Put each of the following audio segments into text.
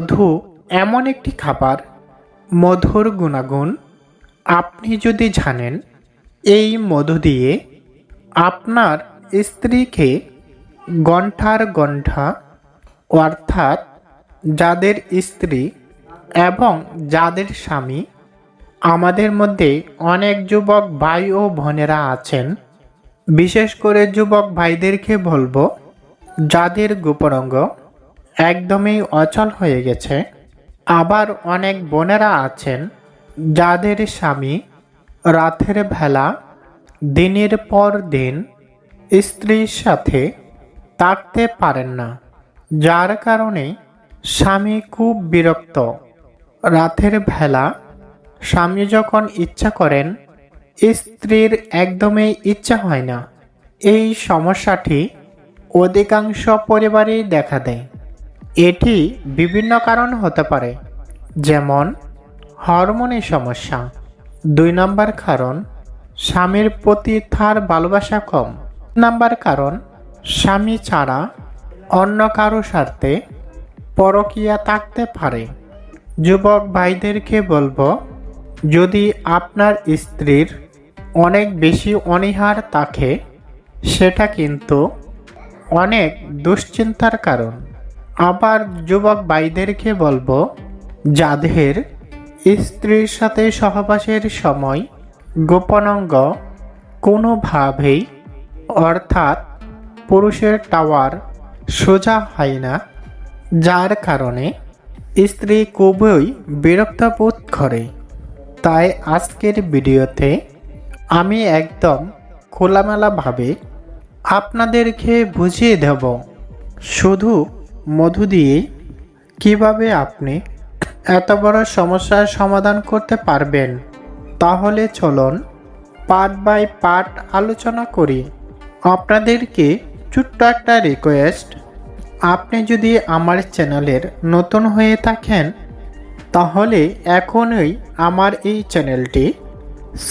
মধু এমন একটি খাবার, মধুর গুণাগুণ আপনি যদি জানেন, এই মধু দিয়ে আপনার স্ত্রীকে গন্ঠার গন্ঠা, অর্থাৎ যাদের স্ত্রী এবং যাদের স্বামী, আমাদের মধ্যে অনেক যুবক ভাই ও বোনেরা আছেন, বিশেষ করে যুবক ভাইদেরকে বলব, যাদের গোপরঙ্গ একদমই অচল হয়ে গেছে। আবার অনেক বোনেরা আছেন, যাদের স্বামী রাতের বেলা, দিনের পর দিন স্ত্রীর সাথে থাকতে পারেন না। যার কারণে স্বামী খুব বিরক্ত। রাতের বেলা স্বামী যখন ইচ্ছা করেন, স্ত্রীর একদমই ইচ্ছা হয় না। এই সমস্যাটি অধিকাংশ পরিবারেই দেখা দেয়। এটি বিভিন্ন কারণ হতে পারে, যেমন হরমোনের সমস্যা। দুই নম্বর কারণ, স্বামীর প্রতি তার ভালোবাসা কম। নাম্বার কারণ, স্বামী ছাড়া অন্য কারও স্বার্থে পরকিয়া থাকতে পারে। যুবক ভাইদেরকে বলব, যদি আপনার স্ত্রীর অনেক বেশি অনীহার থাকে, সেটা কিন্তু অনেক দুশ্চিন্তার কারণ। আবার যুবক ভাইদেরকে বলব, যাদের স্ত্রীর সাথে সহবাসের সময় গোপনাঙ্গ কোনোভাবেই, অর্থাৎ পুরুষের টাওয়ার সোজা হয় না, যার কারণে স্ত্রী খুবই বিরক্ত বোধ করে। তাই আজকের ভিডিওতে আমি একদম খোলামেলাভাবে আপনাদেরকে বুঝিয়ে দেব, শুধু মধু দিয়ে কীভাবে আপনি এত বড় সমস্যার সমাধান করতে পারবেন? তাহলে চলুন পার্ট বাই পার্ট আলোচনা করি। আপনাদেরকে ছোট্ট একটা রিকোয়েস্ট আপনি যদি আমার চ্যানেলের নতুন হয়ে থাকেন, তাহলে এখনই আমার এই চ্যানেলটি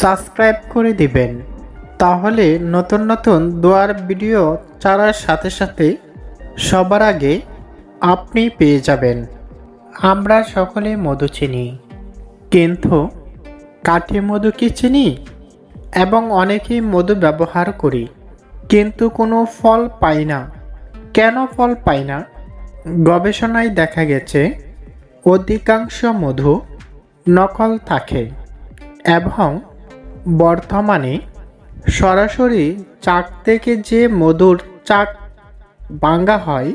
সাবস্ক্রাইব করে দিবেন। তাহলে নতুন নতুন দোয়ার ভিডিও ছাড়ার সাথে সাথে সবার আগে আপনি পেয়ে যাবেন। আমরা সকলে মধু চিনি। কিন্তু কাঠি মধু কি চিনি? এবং অনেকেই মধু ব্যবহার করি। কিন্তু কোনো ফল পাই না। কেন ফল পাই না? গবেষণায় দেখা গেছে, অধিকাংশ মধু নকল থাকে এবং বর্তমানে সরাসরি চাক থেকে যে মধুর চাক বাঙ্গা হয়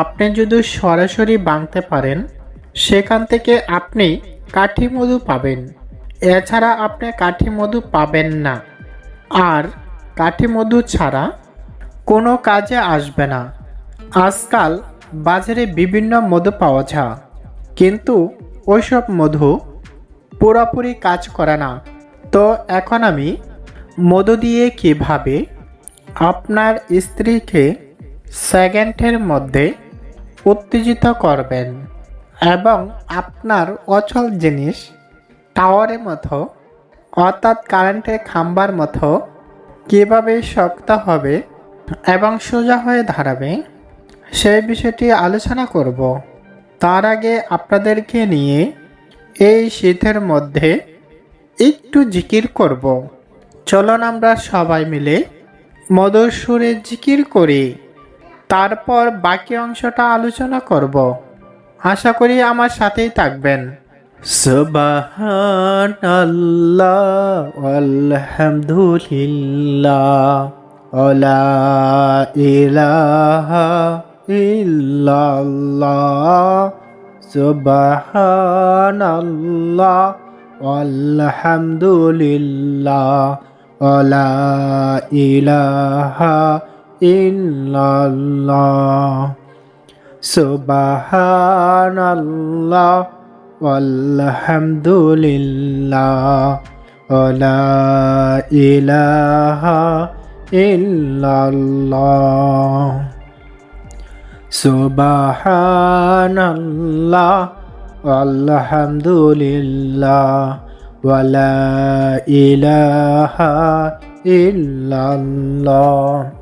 আপনি যদি সরাসরি বাঁধতে পারেন, সেখান থেকে আপনি কাঠি মধু পাবেন। এছাড়া আপনি কাঠি মধু পাবেন না। আর কাঠি মধু ছাড়া কোনো কাজে আসবে না। আজকাল বাজারে বিভিন্ন মধু পাওয়া যায়, কিন্তু ওইসব মধু পুরোপুরি কাজ করে না। তো এখন আমি মধু দিয়ে কীভাবে আপনার স্ত্রীকে সেকেন্ডের মধ্যে উত্তেজিত করবেন এবং আপনার অচল জিনিস টাওয়ারের মতো, অর্থাৎ কারেন্টের খাম্বার মতো কীভাবে শক্ত হবে এবং সোজা হয়ে দাঁড়াবে সেই বিষয়টি আলোচনা করব। তার আগে আপনাদেরকে নিয়ে এই শীতের মধ্যে একটু জিকির করব। চলুন আমরা সবাই মিলে মধুর সুরে জিকির করি। তারপর বাকি অংশটা আলোচনা করব। আশা করি আমার সাথেই থাকবেন। সুবাহান আল্লাহ আলহামদুলিল্লাহ ওলা ইলাহা ইল্লাল্লাহ সুবাহান আল্লাহ আলহামদুলিল্লাহ ওলা ইলাহা walhamdulillah ওয়ালা ইলাহা ইল্লাল্লাহ।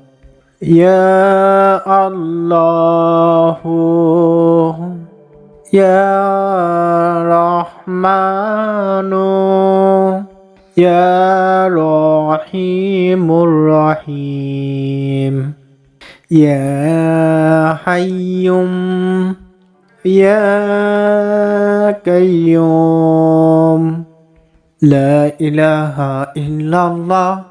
يا الله يا رحمن يا رحيم الرحيم يا حي يا قيوم. لا إله إلا الله.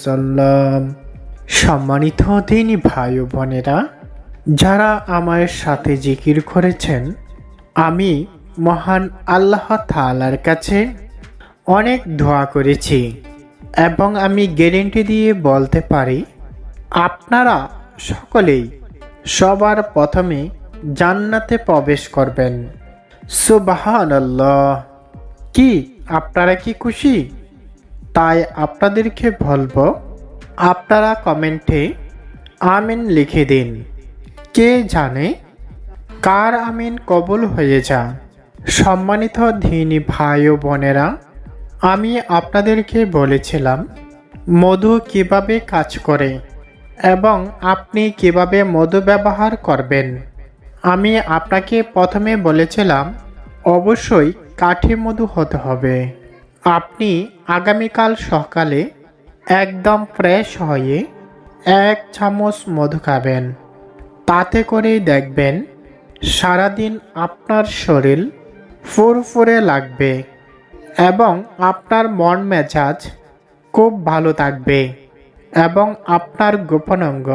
সাল্লাম সম্মানিত দিন ভাই বোনেরা, যারা আমার সাথে জিকির করেছেন, আমি মহান আল্লাহ তালার কাছে অনেক ধোয়া করেছি এবং আমি গ্যারেন্টি দিয়ে বলতে পারি, আপনারা সকলেই সবার প্রথমে জান্নাতে প্রবেশ করবেন। সুবাহ কি আপনারা কি খুশি? তাই আপনাদেরকে বলব, আপনারা কমেন্টে আমিন লিখে দিন। কে জানে কার আমিন কবুল হয়ে যা সম্মানিত ধিনী ভাই ও বোনেরা, আমি আপনাদেরকে বলেছিলাম, মধু কীভাবে কাজ করে এবং আপনি কীভাবে মধু ব্যবহার করবেন। আমি আপনাকে প্রথমে বলেছিলাম, অবশ্যই কাঠি মধু হতে হবে। আপনি আগামীকাল সকালে একদম ফ্রেশ হয়ে এক চামচ মধু খাবেন। তাতে করেই দেখবেন সারাদিন আপনার শরীর ফুরফুরে লাগবে এবং আপনার মন মেজাজ খুব ভালো থাকবে এবং আপনার গোপনাঙ্গ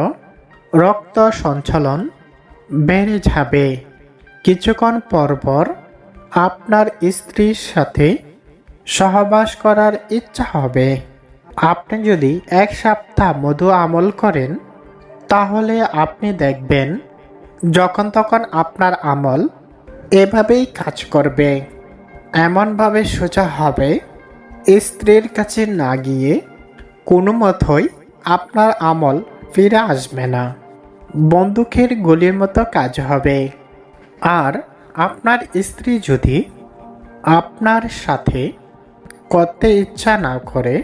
রক্ত সঞ্চালন বেড়ে যাবে। কিছুক্ষণ পর পর আপনার স্ত্রীর সাথে সহবাস করার ইচ্ছা হবে। আপনি যদি এক সপ্তাহ মধু আমল করেন, তাহলে আপনি দেখবেন যখন তখন আপনার আমল এভাবেই কাজ করবে। এমনভাবে সোজা হবে, স্ত্রীর কাছে না গিয়ে কোনো মতোই আপনার আমল ফিরে আসবে না। বন্দুকের গুলির মতো কাজ হবে। আর আপনার স্ত্রী যদি আপনার সাথে করতে ইচ্ছা না করে,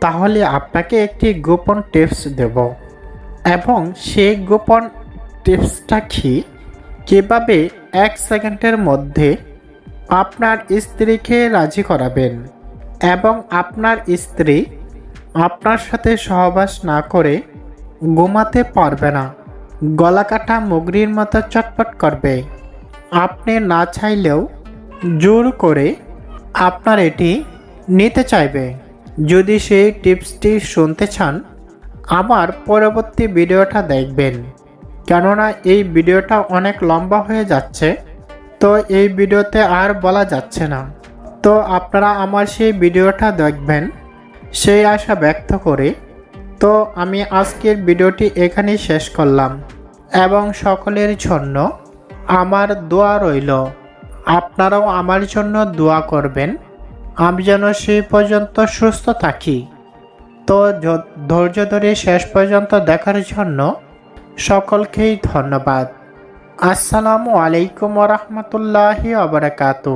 তাহলে আপনাকে একটি গোপন টিপস দেব। এবং সেই গোপন টিপসটা কি? কীভাবে এক সেকেন্ডের মধ্যে আপনার স্ত্রীকে রাজি করাবেন? এবং আপনার স্ত্রী আপনার সাথে সহবাস না করে ঘুমাতে পারবে না। গলা কাটা মুগরির মতো চটপট করবে। আপনি না চাইলেও জোর করে আপনার এটি নিতে চাইবে। যদি সেই টিপসটি শুনতে চান আমার পরবর্তী ভিডিওটা দেখবেন। কেননা এই ভিডিওটা অনেক লম্বা হয়ে যাচ্ছে, তো এই ভিডিওতে আর বলা যাচ্ছে না। তো আপনারা আমার সেই ভিডিওটা দেখবেন, সেই আশা ব্যক্ত করে। তো আমি আজকের ভিডিওটি এখানেই শেষ করলাম, এবং সকলের জন্য আমার দোয়া রইল। আপনারাও আমার জন্য দোয়া করবেন। আমি যেন সেই পর্যন্ত সুস্থ থাকি। তো ধৈর্য ধরে শেষ পর্যন্ত দেখার জন্য সকলকেই ধন্যবাদ। আসসালামু আলাইকুম রহমতুল্লাহি আবরাকাতু